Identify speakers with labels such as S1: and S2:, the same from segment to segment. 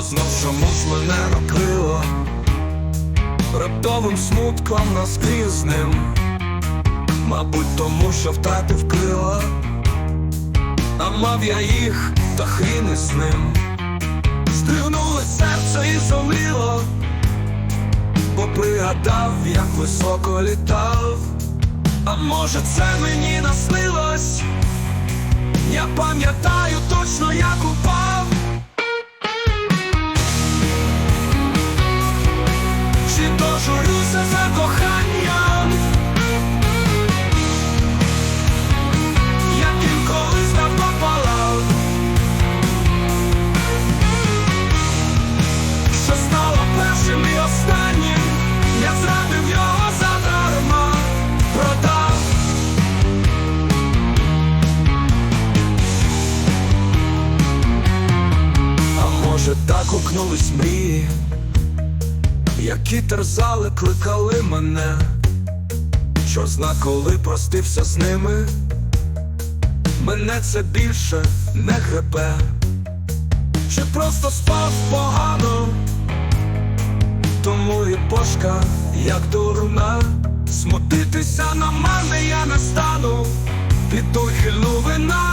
S1: знов чомусь мене накрило Раптовим смутком наскрізним Мабуть, тому що втратив крила, а мав я їх, та хрін із ним. Стригнули серце і зомліло, бо пригадав, як високо літав. А може, це мені наснилось? Я пам'ятаю точно, як А так гукнулись мрії Які терзали, кликали мене. Що зна, коли простився з ними. Мене це більше не гребе. Чи просто спав погано? Тому і пошка, як дурна. Смутитися на мене я не стану. Піду хильну вина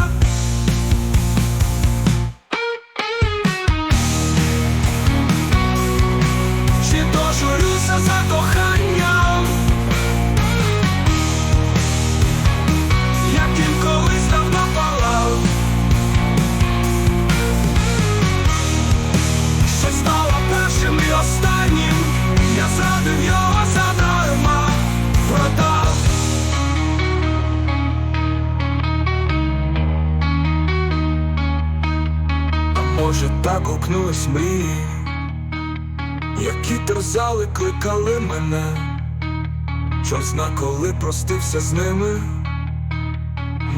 S1: може так гукнулись мрії які терзали, кликали мене, Чор зна, коли простився з ними,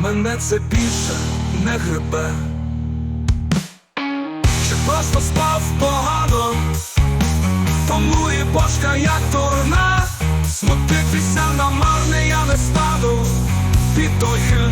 S1: мене це більше не гребе, Чи просто спав погано, тому і бошка, як турна, смутитися на марне я не стану, під той хил